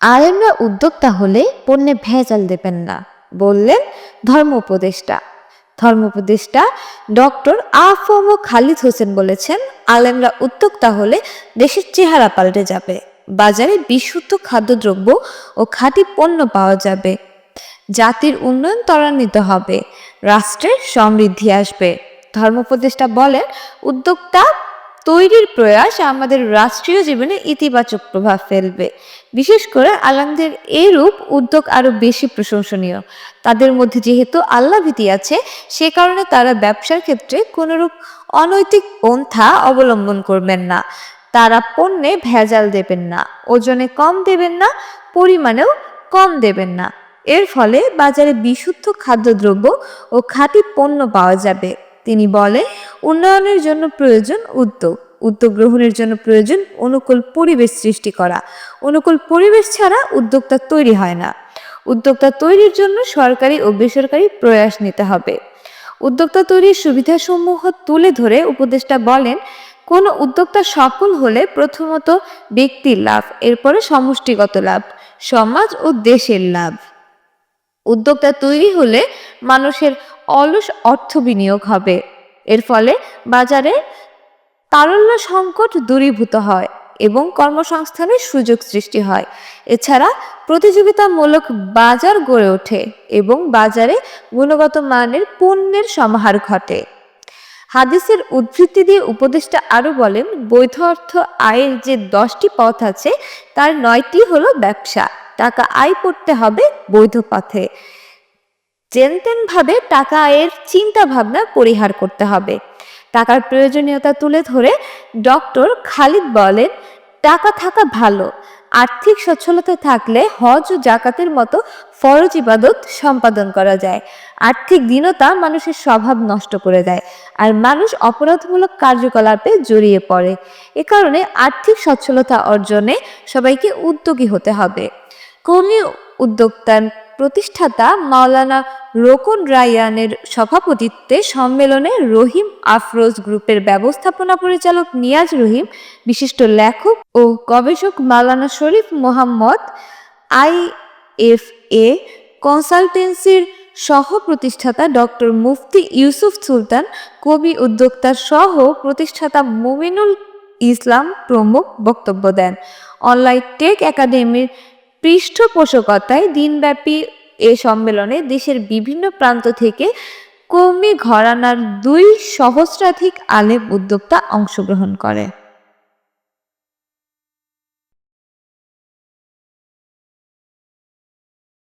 আলেমরা উদ্যোক্তা হলে পণ্যে ভেজাল দেবেন না, বললেন ধর্ম উপদেষ্টা ধর্ম উপদেষ্টা ডক্টর আফম খালিদ হোসেন বলেছেন, আলেমরা উদ্যোক্তা হলে দেশের চেহারা পাল্টে যাবে, বাজারে বিশুদ্ধ খাদ্যদ্রব্য ও খাঁটি পণ্য পাওয়া যাবে, জাতির উন্নয়ন ত্বরান্বিত হবে, রাষ্ট্রের সমৃদ্ধি আসবে। ধর্ম উপদেষ্টা বলেন, উদ্যোক্তা তৈরির প্রয়াস আমাদের রাষ্ট্রীয় জীবনে ইতিবাচক প্রভাব ফেলবে। বিশেষ করে আলামদের এরূপ উদ্যোগ আরও বেশি প্রশংসনীয়। তাদের মধ্যে যেহেতু আল্লাহ ভীতি আছে, সে কারণে তারা ব্যবসার ক্ষেত্রে কোনরূপ অনৈতিক পন্থা অবলম্বন করবেন না। তারা পণ্যে ভেজাল দেবেন না, ওজনে কম দেবেন না, পরিমাণেও কম দেবেন না। এর ফলে বাজারে বিশুদ্ধ খাদ্যদ্রব্য ও খাঁটি পণ্য পাওয়া যাবে। তিনি বলেন উন্নয়নের জন্য প্রয়োজন উদ্যোগ। উদ্যোগ গ্রহণের জন্য প্রয়োজন অনুকূল পরিবেশ সৃষ্টি করা। অনুকূল পরিবেশ ছাড়া উদ্যোক্তা তৈরি হয় না। উদ্যোক্তা তৈরির জন্য সরকারি ও বেসরকারি প্রয়াস নিতে হবে। উদ্যোক্তা তৈরির সুবিধাসমূহ তুলে ধরে উপদেষ্টা বলেন, কোন উদ্যোক্তা সফল হলে প্রথমত ব্যক্তির লাভ, এরপরে সমষ্টিগত লাভ, সমাজ ও দেশের লাভ। উদ্যোক্তা তৈরি হলে মানুষের অলস অর্থ বিনিয়োগ হবে। এর ফলে বাজারে তারল্য সংকট দূরীভূত হয় এবং কর্মসংস্থানের সুযোগ সৃষ্টি হয়। এছাড়া প্রতিযোগিতামূলক বাজার গড়ে ওঠে এবং বাজারে গুণগত মানের পণ্যের সমাহার ঘটে। হাদিসের উদ্ধৃতি দিয়ে উপদেষ্টা আরও বলেন, বৈধ অর্থ আয়ের যে দশটি পথ আছে, তার নয়টি হলো ব্যবসা। টাকা আয় করতে হবে বৈধ পথে। জেনতেন ভাবে টাকা আয়ের চিন্তা ভাবনা পরিহার করতে হবে। টাকার প্রয়োজনীয়তা তুলে ধরে ডক্টর খালিদ বলেন, টাকা থাকা ভালো। আর্থিক সচ্ছলতা থাকলে হজ ও জাকাতের মতো ফরজ ইবাদত সম্পাদন করা যায়। আর্থিক দীনতা মানুষের স্বভাব নষ্ট করে দেয় আর মানুষ অপরাধমূলক কার্যকলাপে জড়িয়ে পড়ে। এ কারণে আর্থিক সচ্ছলতা অর্জনে সবাইকে উদ্যোগী হতে হবে। কর্মী উদ্যোক্তার প্রতিষ্ঠাতা মাওলানা রোকন রায়ানের সভাপতিত্বে সম্মেলনে রহিম আফরোজ গ্রুপের ব্যবস্থাপনা পরিচালক নিয়াজ রহিম, বিশিষ্ট লেখক ও গবেষক Maulana Sharif Mohammad, I F A কনসালটেন্সির সহ প্রতিষ্ঠাতা ডক্টর মুফতি ইউসুফ সুলতান, কবি উদ্যোক্তার সহ প্রতিষ্ঠাতা মুমিনুল ইসলাম প্রমুখ বক্তব্য দেন। অনলাইন টেক একাডেমির পৃষ্ঠপোষকতায় দিনব্যাপী এ সম্মেলনে দেশের বিভিন্ন প্রান্ত থেকে কৌমি ঘরানার দুই সহস্রাধিক আলেম উদ্যোক্তা অংশগ্রহণ করে।